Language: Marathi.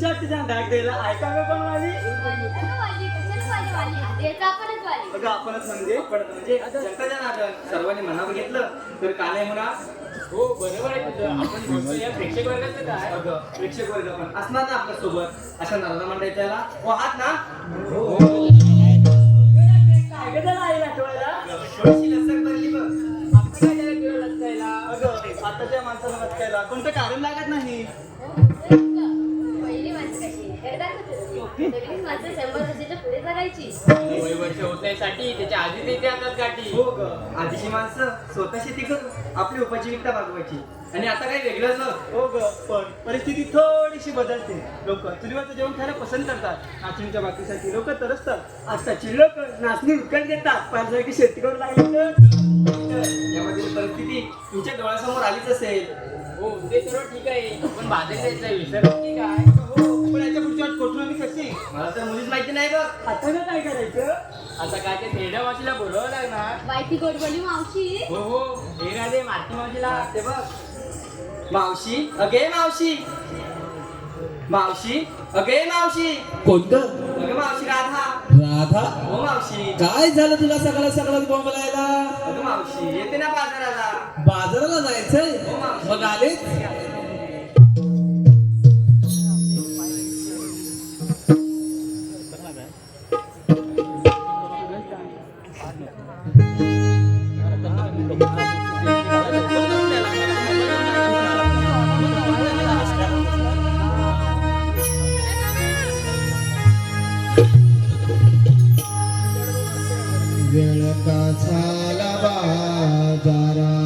डाक द्यायला. ऐका का कोण वाली अगं आपणच म्हणजे पण म्हणजे जनताच्या नादात सर्वांनी मनावर घेतलं तर का नाही म्हणा. हो बरोबर आहे. तुझं आपण बोलतो या प्रेक्षक वर्गाचं काय? अगं प्रेक्षक वर्ग पण. असणार ना आपल्यासोबत? अशा नरदा मंडळीला व हात ना. काय गं आई आठवायला थोडीशी लसक भरली बघ. काय लचकायला अगं आताच्या माणसाला कोणतं कारण लागत नाही? होण्यासाठी त्याच्या आधी ते इथे हातात गाठी. हो ग. आधीची माणसं स्वतः शेती करून आपली उपजीविका भागवायची आणि आता काही वेगळंच ना हो ग पण परिस्थिती थोडीशी बदलते. लोक चुलीवरचं जेवण खायला पसंत करतात. नाचणीच्या बाकीसाठी लोक तरसतात. आजकालची लोक नाचणी विकत घेतात. पाहिजे शेती करू लागली तर परिस्थिती तुमच्या डोळ्यासमोर आलीच असेल. हो ते सर्व ठीक आहे. पण बाधे द्यायचा विसर की काय मला तर मुलीच माहिती नाही बघ. आता ना काय करायचं? आता काय ते मावशीला बोलावं लागणार. गोडबोली मावशी? हो हो. हे माती मावशीला? ते बघ. मावशी अगे मावशी. मावशी अगे मावशी. कोणतं? अगं मावशी राधा. राधा? हो मावशी. काय झालं तुला सकाळ सकाळ बोंबलायला? अगं मावशी येते ना बाजाराला. बाजाराला जायचंय? मग आले वेळ का झाला बाजारा.